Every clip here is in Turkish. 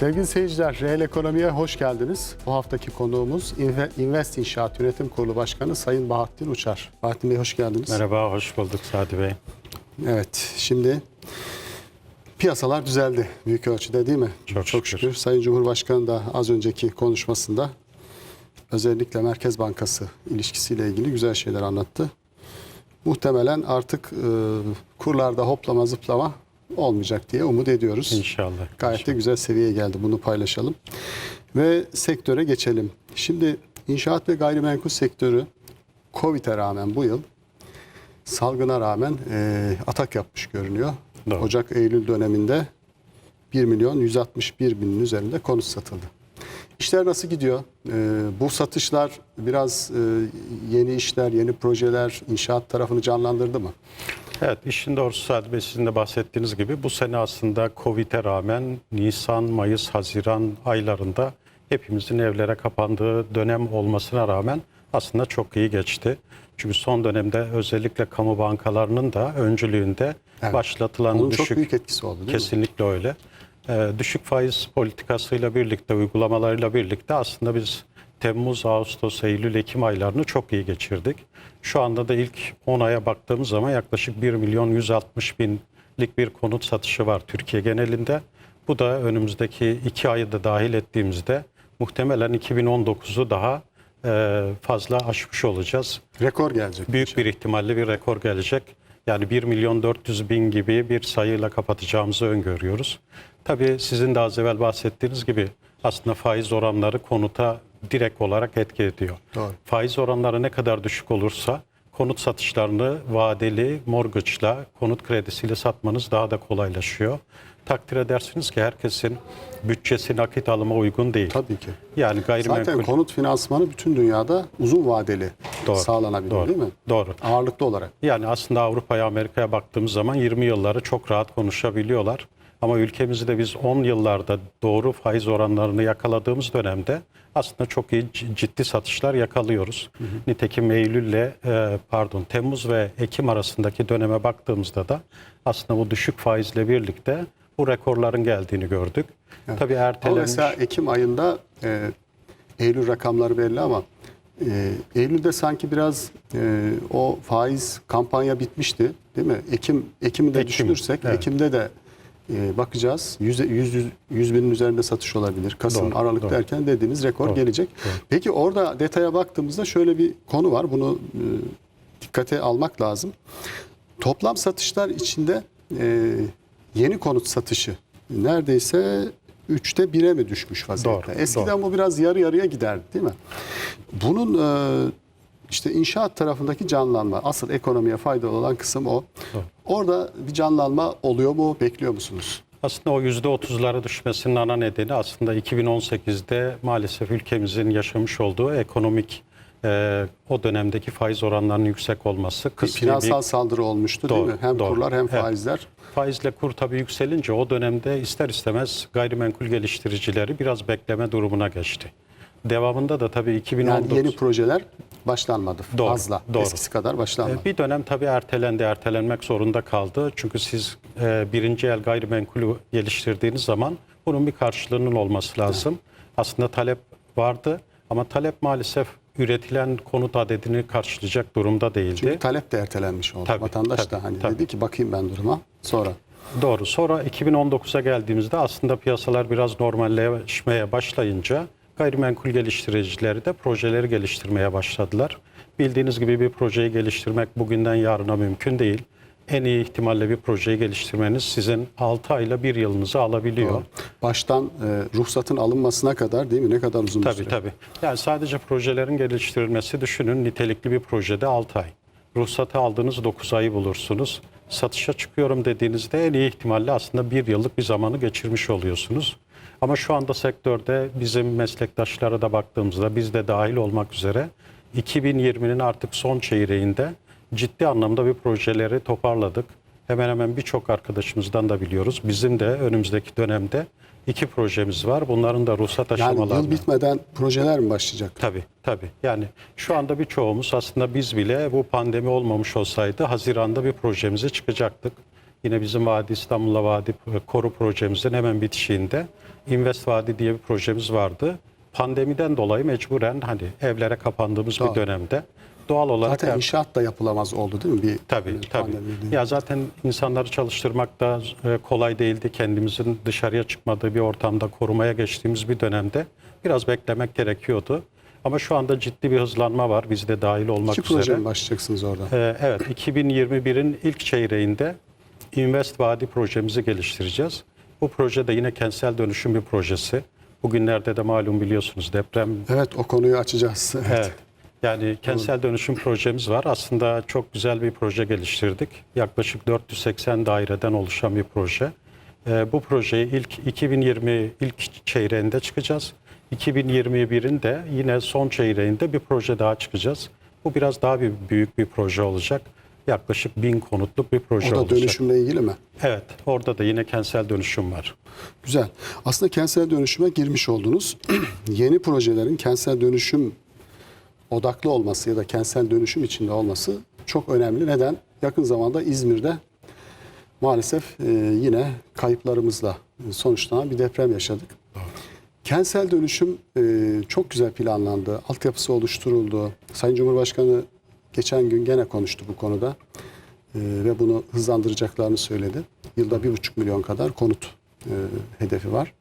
Sevgili seyirciler, Reel Ekonomi'ye hoş geldiniz. Bu haftaki konuğumuz Inve- Invest İnşaat Yönetim Kurulu Başkanı Sayın Bahattin Uçar. Bahattin Bey hoş geldiniz. Merhaba, hoş bulduk Sadi Bey. Evet, şimdi piyasalar düzeldi büyük ölçüde değil mi? Çok şükür. Sayın Cumhurbaşkanı da az önceki konuşmasında özellikle Merkez Bankası ilişkisiyle ilgili güzel şeyler anlattı. Muhtemelen artık e, kurlarda hoplama zıplama olmayacak diye umut ediyoruz. İnşallah. Gayet de güzel seviyeye geldi. Bunu paylaşalım. Ve sektöre geçelim. Şimdi inşaat ve gayrimenkul sektörü Covid'e rağmen bu yıl salgına rağmen e, atak yapmış görünüyor. Doğru. Ocak-Eylül döneminde 1 milyon 161 binin üzerinde konut satıldı. İşler nasıl gidiyor? E, bu satışlar biraz e, yeni işler, yeni projeler inşaat tarafını canlandırdı mı? Evet, işin doğrusu Sadi Bey sizin de bahsettiğiniz gibi bu sene aslında Covid'e rağmen Nisan, Mayıs, Haziran aylarında hepimizin evlere kapandığı dönem olmasına rağmen aslında çok iyi geçti. Çünkü son dönemde özellikle kamu bankalarının da öncülüğünde Evet. başlatılan Onun düşük çok büyük etkisi oldu değil mi? Kesinlikle öyle. Ee, düşük faiz politikasıyla birlikte, uygulamalarıyla birlikte aslında biz Temmuz, Ağustos, Eylül, Ekim aylarını çok iyi geçirdik. Şu anda da ilk 10 aya baktığımız zaman yaklaşık 1 milyon 160 binlik bir konut satışı var Türkiye genelinde. Bu da önümüzdeki 2 ayı da dahil ettiğimizde muhtemelen 2019'u daha e, fazla aşmış olacağız Rekor gelecek. büyük bir ihtimalle bir rekor gelecek. Yani 1 milyon 400 bin gibi bir sayıyla kapatacağımızı öngörüyoruz. Tabii sizin de az evvel bahsettiğiniz gibi aslında faiz oranları konuta direkt olarak etki ediyor. Doğru. Faiz oranları ne kadar düşük olursa konut satışlarını vadeli mortgage'la, konut kredisiyle satmanız daha da kolaylaşıyor. Takdir edersiniz ki herkesin bütçesi nakit alıma uygun değil. Tabii ki. Yani gayrimenkul Zaten konut finansmanı bütün dünyada uzun vadeli Doğru, sağlanabilir doğru, değil mi? doğru. Ağırlıklı olarak. Yani aslında Avrupa'ya, Amerika'ya baktığımız zaman 20 yılları çok rahat konuşabiliyorlar. Ama ülkemizde biz 10 yıllarda doğru faiz oranlarını yakaladığımız dönemde aslında çok iyi ciddi satışlar yakalıyoruz. Nitekim Eylül'le e, pardon Temmuz ve Ekim arasındaki döneme baktığımızda da aslında bu düşük faizle birlikte bu rekorların geldiğini gördük. Tabii Ama ertelenmiş. mesela Ekim ayında e, Eylül rakamları belli ama e, Eylül'de sanki biraz e, o faiz kampanya bitmişti değil mi? Ekim Ekim'i de Ekim, düşünürsek evet. Ekim'de de e, bakacağız. 100, 100, 100 binin üzerinde satış olabilir. Kasım, Doğru, Aralık doğru. derken dediğiniz rekor Doğru, gelecek. Peki orada detaya baktığımızda şöyle bir konu var. Bunu e, dikkate almak lazım. Toplam satışlar içinde e, yeni konut satışı neredeyse üçte bire mi düşmüş vaziyette? Doğru, Eskiden bu biraz yarı yarıya giderdi değil mi? Bunun e, işte inşaat tarafındaki canlanma, asıl ekonomiye faydalı olan kısım o. Orada bir canlanma oluyor mu, bekliyor musunuz? Aslında o %30'lara düşmesinin ana nedeni aslında 2018'de maalesef ülkemizin yaşamış olduğu ekonomik e, o dönemdeki faiz oranlarının yüksek olması. Kısmi finansal bir- saldırı olmuştu değil Doğru, mi? Hem doğru. kurlar hem Evet. faizler. Faizle kur tabii yükselince o dönemde ister istemez gayrimenkul geliştiricileri biraz bekleme durumuna geçti. Devamında da tabii 2019 Yani yeni projeler başlanmadı Doğru, fazla. doğru. Eskisi kadar başlanmadı. E, Bir dönem tabii ertelendi, ertelenmek zorunda kaldı. Çünkü siz e, birinci el gayrimenkulü geliştirdiğiniz zaman bunun bir karşılığının olması lazım. Aslında talep vardı ama talep maalesef üretilen konut adedini karşılayacak durumda değildi. Çünkü talep de ertelenmiş oldu. Tabii, Vatandaş tabii, da hani tabii. dedi ki bakayım ben duruma sonra. Doğru. Sonra 2019'a geldiğimizde aslında piyasalar biraz normalleşmeye başlayınca gayrimenkul geliştiricileri de projeleri geliştirmeye başladılar. Bildiğiniz gibi bir projeyi geliştirmek bugünden yarına mümkün değil. En iyi ihtimalle bir projeyi geliştirmeniz sizin 6 ayla 1 yılınızı alabiliyor. Baştan e, ruhsatın alınmasına kadar değil mi? Ne kadar uzun bir Tabii süre? tabii. Yani sadece projelerin geliştirilmesi düşünün nitelikli bir projede 6 ay. Ruhsatı aldığınız 9 ayı bulursunuz. Satışa çıkıyorum dediğinizde en iyi ihtimalle aslında bir yıllık bir zamanı geçirmiş oluyorsunuz. Ama şu anda sektörde bizim meslektaşlara da baktığımızda biz de dahil olmak üzere 2020'nin artık son çeyreğinde ciddi anlamda bir projeleri toparladık. Hemen hemen birçok arkadaşımızdan da biliyoruz. Bizim de önümüzdeki dönemde iki projemiz var. Bunların da ruhsat Yani aşamalarını. yıl bitmeden projeler mi başlayacak? Tabii tabii. Yani şu anda birçoğumuz aslında biz bile bu pandemi olmamış olsaydı Haziran'da bir projemize çıkacaktık. Yine bizim Vadi İstanbul'la Vadi Koru projemizin hemen bitişiğinde Invest Vadi diye bir projemiz vardı. Pandemiden dolayı mecburen hani evlere kapandığımız Doğru. bir dönemde doğal olarak Zaten inşaat da yapılamaz oldu değil mi? Bir Tabii bir tabii. pandemide. Ya zaten insanları çalıştırmak da e, kolay değildi. Kendimizin dışarıya çıkmadığı bir ortamda korumaya geçtiğimiz bir dönemde biraz beklemek gerekiyordu. Ama şu anda ciddi bir hızlanma var. Biz de dahil olmak İki üzere. proje mi başlayacaksınız orada? Ee, Evet, 2021'in ilk çeyreğinde Invest Vadi projemizi geliştireceğiz. Bu proje de yine kentsel dönüşüm bir projesi. Bugünlerde de malum biliyorsunuz deprem Evet o konuyu açacağız. Evet. Evet. Yani kentsel dönüşüm projemiz var. Aslında çok güzel bir proje geliştirdik. Yaklaşık 480 daireden oluşan bir proje. Ee, bu projeyi ilk 2020 ilk çeyreğinde çıkacağız. 2021'in de yine son çeyreğinde bir proje daha çıkacağız. Bu biraz daha bir büyük bir proje olacak. Yaklaşık bin konutluk bir proje olacak. dönüşümle ilgili mi? Evet, orada da yine kentsel dönüşüm var. Güzel. Aslında kentsel dönüşüme girmiş oldunuz. Yeni projelerin kentsel dönüşüm odaklı olması ya da kentsel dönüşüm içinde olması çok önemli. Neden? Yakın zamanda İzmir'de maalesef e, yine kayıplarımızla sonuçlanan bir deprem yaşadık. Kentsel dönüşüm e, çok güzel planlandı. Altyapısı oluşturuldu. Sayın Cumhurbaşkanı geçen gün gene konuştu bu konuda. E, ve bunu hızlandıracaklarını söyledi. Yılda bir buçuk milyon kadar konut e, hedefi var.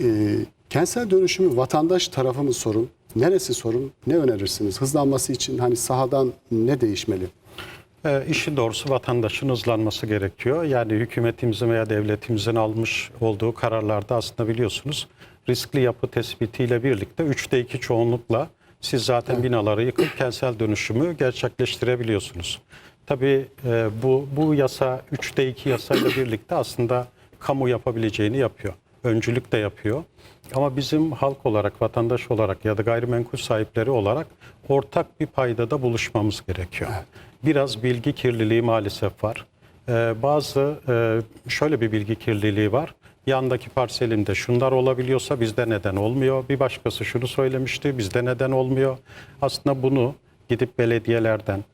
E, kentsel dönüşümü vatandaş tarafı mı sorun? Neresi sorun? Ne önerirsiniz? Hızlanması için hani sahadan ne değişmeli? E, işin doğrusu vatandaşın hızlanması gerekiyor. Yani hükümetimizin veya devletimizin almış olduğu kararlarda aslında biliyorsunuz riskli yapı tespitiyle birlikte 3'te 2 çoğunlukla siz zaten binaları yıkıp kentsel dönüşümü gerçekleştirebiliyorsunuz. Tabii e, bu, bu yasa 3'te 2 yasayla birlikte aslında kamu yapabileceğini yapıyor. Öncülük de yapıyor. Ama bizim halk olarak, vatandaş olarak ya da gayrimenkul sahipleri olarak ortak bir paydada buluşmamız gerekiyor. Biraz bilgi kirliliği maalesef var. Ee, bazı e, şöyle bir bilgi kirliliği var. Yandaki parselimde şunlar olabiliyorsa bizde neden olmuyor? Bir başkası şunu söylemişti, bizde neden olmuyor? Aslında bunu gidip belediyelerden,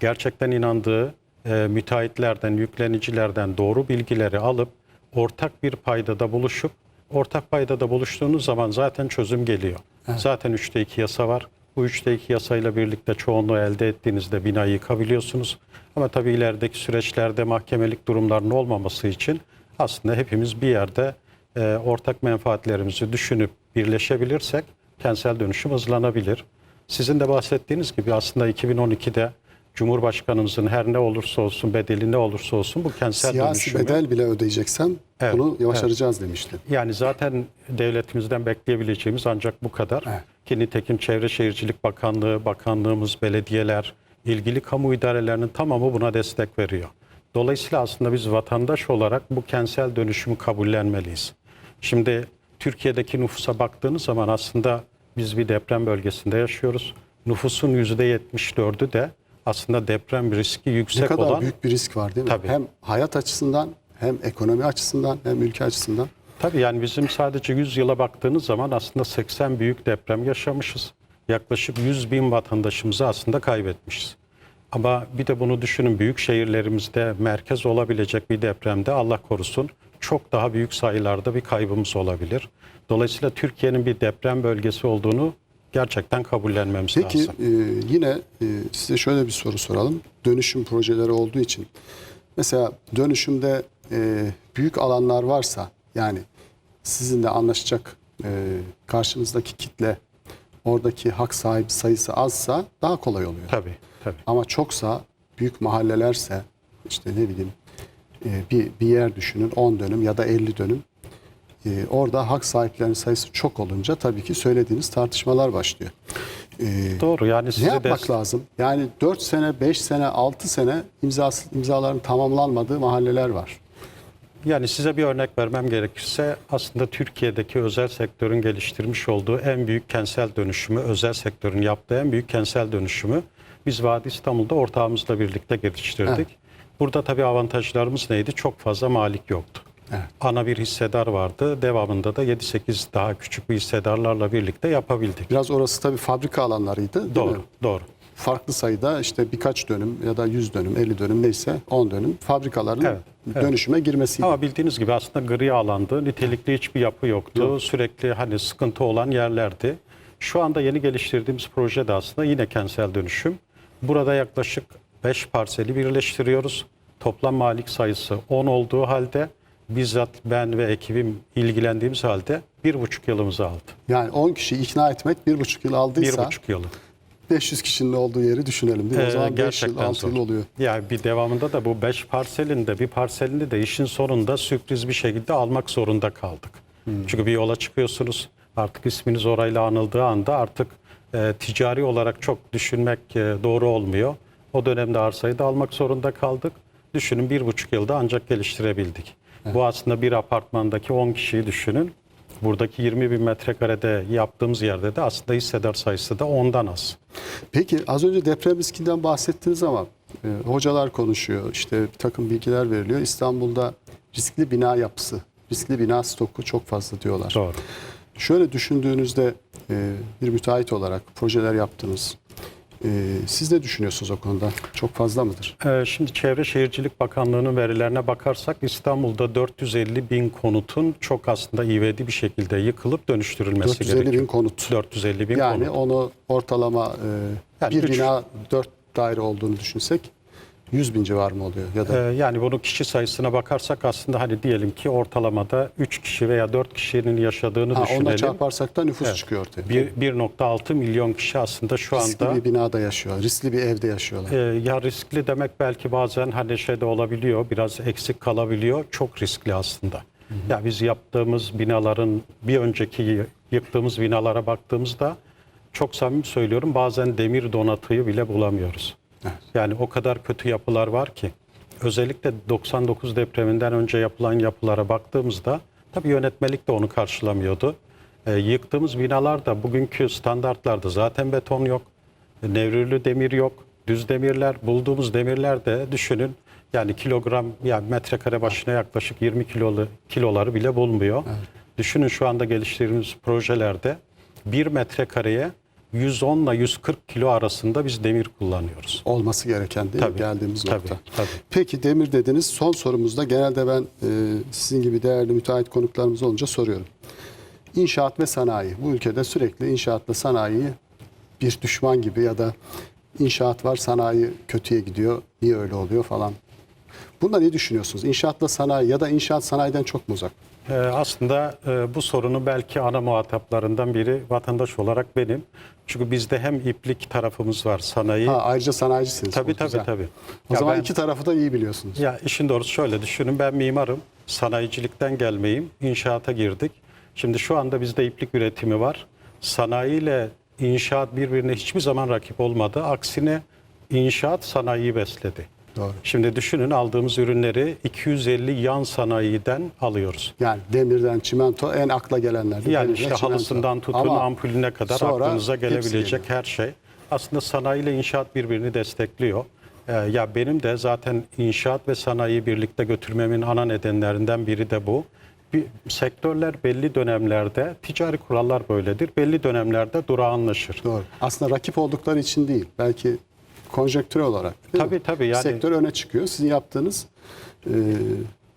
gerçekten inandığı e, müteahhitlerden, yüklenicilerden doğru bilgileri alıp ortak bir paydada buluşup ortak paydada buluştuğunuz zaman zaten çözüm geliyor. Zaten 3'te 2 yasa var. Bu 3'te 2 yasayla birlikte çoğunluğu elde ettiğinizde binayı yıkabiliyorsunuz. Ama tabii ilerideki süreçlerde mahkemelik durumların olmaması için aslında hepimiz bir yerde e, ortak menfaatlerimizi düşünüp birleşebilirsek kentsel dönüşüm hızlanabilir. Sizin de bahsettiğiniz gibi aslında 2012'de Cumhurbaşkanımızın her ne olursa olsun bedeli ne olursa olsun bu kentsel Siyasi dönüşümü bedel bile ödeyeceksem Evet, bunu başaracağız demişti. yani zaten devletimizden bekleyebileceğimiz ancak bu kadar. Evet. Ki nitekim Çevre Şehircilik Bakanlığı, bakanlığımız, belediyeler, ilgili kamu idarelerinin tamamı buna destek veriyor. Dolayısıyla aslında biz vatandaş olarak bu kentsel dönüşümü kabullenmeliyiz. Şimdi Türkiye'deki nüfusa baktığınız zaman aslında biz bir deprem bölgesinde yaşıyoruz. Nüfusun %74'ü de aslında deprem riski Ne yüksek kadar olan büyük bir risk var değil mi? Tabii. Hem hayat açısından hem ekonomi açısından hem ülke açısından. Tabii yani bizim sadece 100 yıla baktığınız zaman aslında 80 büyük deprem yaşamışız. Yaklaşık 100 bin vatandaşımızı aslında kaybetmişiz. Ama bir de bunu düşünün büyük şehirlerimizde merkez olabilecek bir depremde Allah korusun çok daha büyük sayılarda bir kaybımız olabilir. Dolayısıyla Türkiye'nin bir deprem bölgesi olduğunu gerçekten kabullenmemiz Peki lazım. e, yine e, size şöyle bir soru soralım. Dönüşüm projeleri olduğu için mesela dönüşümde e, büyük alanlar varsa yani sizinle anlaşacak e, karşınızdaki kitle oradaki hak sahibi sayısı azsa daha kolay oluyor. Tabii, tabii. Ama çoksa büyük mahallelerse işte ne bileyim e, bir, bir yer düşünün 10 dönüm ya da 50 dönüm. E, orada hak sahiplerinin sayısı çok olunca tabii ki söylediğiniz tartışmalar başlıyor. E, Doğru yani ne sizi yapmak dest- lazım? Yani 4 sene, 5 sene, 6 sene imzası, imzaların tamamlanmadığı mahalleler var. Yani size bir örnek vermem gerekirse aslında Türkiye'deki özel sektörün geliştirmiş olduğu en büyük kentsel dönüşümü, özel sektörün yaptığı en büyük kentsel dönüşümü biz Vadi İstanbul'da ortağımızla birlikte geliştirdik. Evet. Burada tabii avantajlarımız neydi? Çok fazla malik yoktu. Evet. Ana bir hissedar vardı. Devamında da 7-8 daha küçük bir hissedarlarla birlikte yapabildik. Biraz orası tabii fabrika alanlarıydı değil Doğru, mi? doğru. farklı sayıda işte birkaç dönüm ya da 100 dönüm, 50 dönüm neyse 10 dönüm fabrikaların Evet, evet. dönüşüme girmesi. Ama bildiğiniz gibi aslında gri alandı. Nitelikli hiçbir yapı yoktu. Sürekli hani sıkıntı olan yerlerdi. Şu anda yeni geliştirdiğimiz proje de aslında yine kentsel dönüşüm. Burada yaklaşık 5 parseli birleştiriyoruz. Toplam malik sayısı 10 olduğu halde bizzat ben ve ekibim ilgilendiğimiz halde bir buçuk yılımızı aldı. Yani 10 kişiyi ikna etmek bir buçuk yıl Bir aldıysa buçuk yılı. 500 kişinin olduğu yeri düşünelim değil mi? o Ee, zaman 5 yıl, gerçekten 6 yıl oluyor. Yani bir devamında da bu 5 parselinde bir parselini de işin sonunda sürpriz bir şekilde almak zorunda kaldık. Hmm. Çünkü bir yola çıkıyorsunuz artık isminiz orayla anıldığı anda artık e, ticari olarak çok düşünmek e, doğru olmuyor. O dönemde arsayı da almak zorunda kaldık. Düşünün bir buçuk yılda ancak geliştirebildik. Bu aslında bir apartmandaki 10 kişiyi düşünün. Buradaki 20 bin metrekarede yaptığımız yerde de aslında hissedar sayısı da ondan az. Peki az önce deprem riskinden bahsettiniz ama e, hocalar konuşuyor, işte bir takım bilgiler veriliyor. İstanbul'da riskli bina yapısı, riskli bina stoku çok fazla diyorlar. Doğru. Şöyle düşündüğünüzde e, bir müteahhit olarak projeler yaptınız. E, siz ne düşünüyorsunuz o konuda? Çok fazla mıdır? Ee, Şimdi Çevre Şehircilik Bakanlığı'nın verilerine bakarsak İstanbul'da 450 bin konutun çok aslında ivedi bir şekilde yıkılıp dönüştürülmesi 450 gerekiyor. bin konut. 450 bin Yani konut. onu ortalama e, Yani bir üç- bina 4 daire olduğunu düşünsek 100 bin civarı mı oluyor? Ya Ee, da yani bunu kişi sayısına bakarsak aslında hani diyelim ki ortalamada 3 kişi veya 4 kişinin yaşadığını ha, onunla düşünelim. çarparsak da nüfus Evet. çıkıyor ortaya. Bir- 1.6 milyon kişi aslında şu riskli anda bir binada yaşıyor, riskli bir evde yaşıyorlar. Ee, ya riskli demek belki bazen hani şey de olabiliyor, biraz eksik kalabiliyor. Çok riskli aslında. Ya biz yaptığımız binaların bir önceki yıktığımız binalara baktığımızda çok samimi söylüyorum bazen demir donatıyı bile bulamıyoruz. Evet. Yani o kadar kötü yapılar var ki. Özellikle 99 depreminden önce yapılan yapılara baktığımızda tabii yönetmelik de onu karşılamıyordu. Ee, yıktığımız binalarda bugünkü standartlarda zaten beton yok. Nevrülü demir yok. Düz demirler, bulduğumuz demirler de düşünün yani kilogram yani metrekare başına yaklaşık 20 kilolu kiloları bile bulmuyor. Düşünün şu anda geliştirdiğimiz projelerde 1 metrekareye 110 ile 140 kilo arasında biz demir kullanıyoruz. Olması gereken değil mi? Tabii, Geldiğimiz tabii, nokta. tabii. Peki demir dediniz. Son sorumuzda genelde ben e, sizin gibi değerli müteahhit konuklarımız olunca soruyorum. İnşaat ve sanayi. Bu ülkede sürekli inşaatla sanayi bir düşman gibi ya da inşaat var sanayi kötüye gidiyor. Niye öyle oluyor falan. Bunda ne düşünüyorsunuz? İnşaatla sanayi ya da inşaat sanayiden çok mu uzak? Ee, aslında e, bu sorunu belki ana muhataplarından biri vatandaş olarak benim. Çünkü bizde hem iplik tarafımız var sanayi. Ha, ayrıca sanayicisiniz. tabii tabii güzel. tabii. O Ya zaman ben- iki tarafı da iyi biliyorsunuz. Ya işin doğrusu şöyle düşünün ben mimarım. Sanayicilikten gelmeyim. İnşaata girdik. Şimdi şu anda bizde iplik üretimi var. Sanayi ile inşaat birbirine hiçbir zaman rakip olmadı. Aksine inşaat sanayiyi besledi. Doğru. Şimdi düşünün aldığımız ürünleri 250 yan sanayiden alıyoruz. Yani demirden çimento en akla gelenler. Yani Demirden işte çimento. halısından tutun Ama ampulüne kadar aklınıza gelebilecek her şey. Aslında sanayi ile inşaat birbirini destekliyor. Ee, ya benim de zaten inşaat ve sanayiyi birlikte götürmemin ana nedenlerinden biri de bu. Bir, sektörler belli dönemlerde, ticari kurallar böyledir, belli dönemlerde durağanlaşır. Doğru. Aslında rakip oldukları için değil. Belki konjektürel olarak. Tabii, mi? tabii, yani- Sektör öne çıkıyor. Sizin yaptığınız e,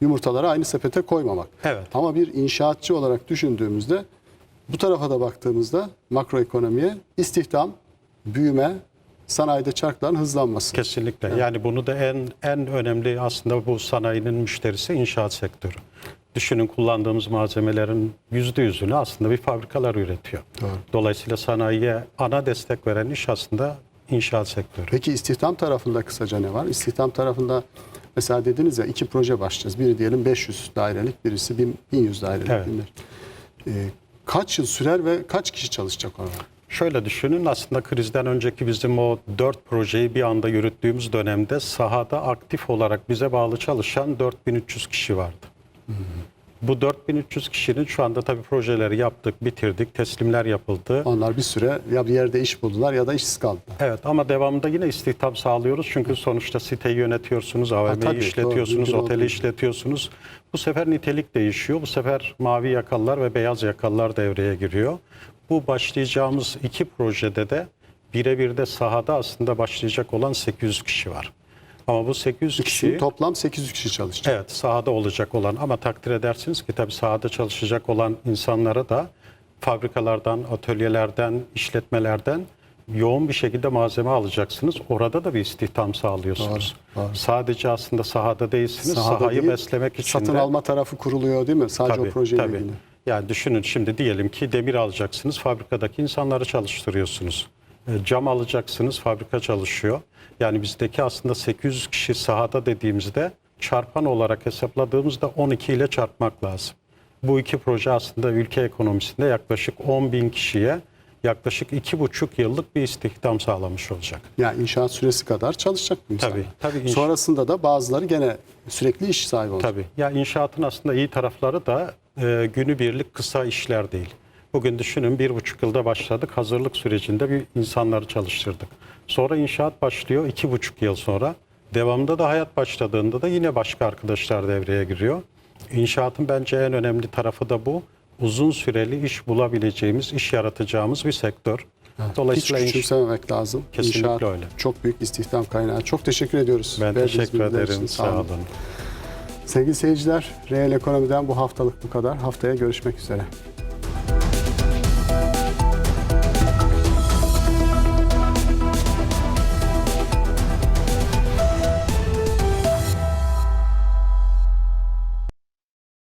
yumurtaları aynı sepete koymamak. Evet. Ama bir inşaatçı olarak düşündüğümüzde bu tarafa da baktığımızda makroekonomiye istihdam, büyüme, sanayide çarkların hızlanması. Kesinlikle. Yani bunu da en en önemli aslında bu sanayinin müşterisi inşaat sektörü. Düşünün kullandığımız malzemelerin yüzde yüzünü aslında bir fabrikalar üretiyor. Doğru. Dolayısıyla sanayiye ana destek veren iş aslında inşaat sektörü. Peki istihdam tarafında kısaca ne var? İstihdam tarafında mesela dediniz ya iki proje başlayacağız. Biri diyelim 500 dairelik, birisi 1000 1100 dairelik. Evet. Ee, kaç yıl sürer ve kaç kişi çalışacak orada? Şöyle düşünün aslında krizden önceki bizim o dört projeyi bir anda yürüttüğümüz dönemde sahada aktif olarak bize bağlı çalışan 4300 kişi vardı. Bu 4300 kişinin şu anda tabii projeleri yaptık, bitirdik, teslimler yapıldı. Onlar bir süre ya bir yerde iş buldular ya da işsiz kaldılar. Evet ama devamında yine istihdam sağlıyoruz. Çünkü sonuçta siteyi yönetiyorsunuz, AVM'yi işletiyorsunuz, doğru, oteli işletiyorsunuz. Bu sefer nitelik değişiyor. Bu sefer mavi yakalılar ve beyaz yakalılar devreye giriyor. Bu başlayacağımız iki projede de birebir de sahada aslında başlayacak olan 800 kişi var. Ama bu 800 İkisinin kişi toplam 800 kişi çalışacak. Evet sahada olacak olan ama takdir edersiniz ki tabii sahada çalışacak olan insanlara da fabrikalardan, atölyelerden, işletmelerden yoğun bir şekilde malzeme alacaksınız. Orada da bir istihdam sağlıyorsunuz. Doğru, doğru. Sadece aslında sahada değilsiniz. Sahada Sahayı değil, beslemek için satın de alma tarafı kuruluyor değil mi? Sadece o projeyle tabii. ilgili. Yani düşünün şimdi diyelim ki demir alacaksınız, fabrikadaki insanları çalıştırıyorsunuz. E, Cam alacaksınız, fabrika çalışıyor. Yani bizdeki aslında 800 kişi sahada dediğimizde çarpan olarak hesapladığımızda 12 ile çarpmak lazım. Bu iki proje aslında ülke ekonomisinde yaklaşık 10 bin kişiye yaklaşık iki buçuk yıllık bir istihdam sağlamış olacak. Yani inşaat süresi kadar çalışacak bu insanlar. Tabii, tabii. İnş- Sonrasında da bazıları gene sürekli iş sahibi olacak. Tabii. Ya inşaatın aslında iyi tarafları da e, günübirlik kısa işler değil. Bugün düşünün bir buçuk yılda başladık. Hazırlık sürecinde bir insanları çalıştırdık. Sonra inşaat başlıyor iki buçuk yıl sonra. Devamında da hayat başladığında da yine başka arkadaşlar devreye giriyor. İnşaatın bence en önemli tarafı da bu. Uzun süreli iş bulabileceğimiz, iş yaratacağımız bir sektör. Hiç Dolayısıyla inş- küçümsememek lazım. Kesinlikle İnşaat öyle. çok büyük istihdam kaynağı. Çok teşekkür ediyoruz. ben Verdiğiniz teşekkür bilgiler için. ederim. Sağ olun. Sevgili seyirciler, Reel Ekonomi'den bu haftalık bu kadar. Haftaya görüşmek üzere.